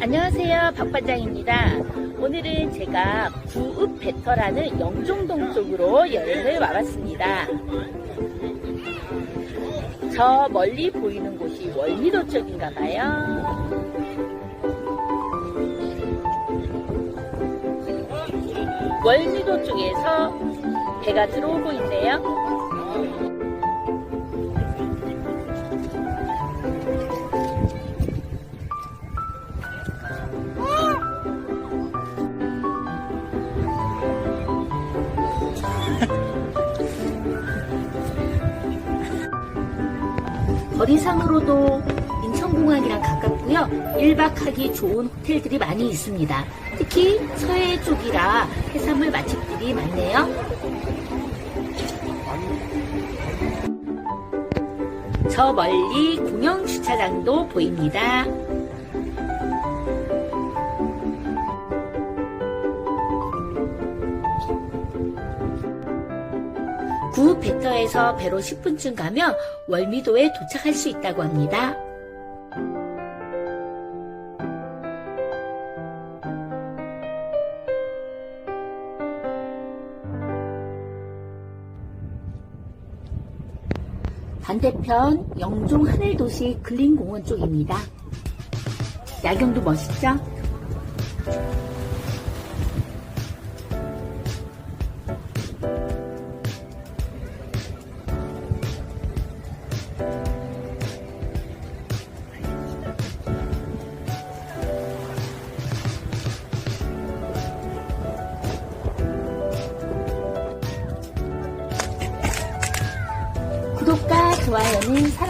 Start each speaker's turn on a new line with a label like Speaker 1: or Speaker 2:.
Speaker 1: 안녕하세요. 박반장입니다. 오늘은 제가 구읍 배터라는 영종동 쪽으로 여행을 와봤습니다. 저 멀리 보이는 곳이 월미도 쪽인가 봐요. 월미도 쪽에서 배가 들어오고 있네요. 거리상으로도 인천공항이랑 가깝고요. 1박 하기 좋은 호텔들이 많이 있습니다. 특히 서해 쪽이라 해산물 맛집들이 많네요. 저 멀리 공영 주차장도 보입니다. 구 배터에서 배로 10분쯤 가면 월미도에 도착할 수 있다고 합니다. 반대편 영종 하늘도시 근린공원 쪽입니다. 야경도 멋있죠? 구독과 좋아요는 사랑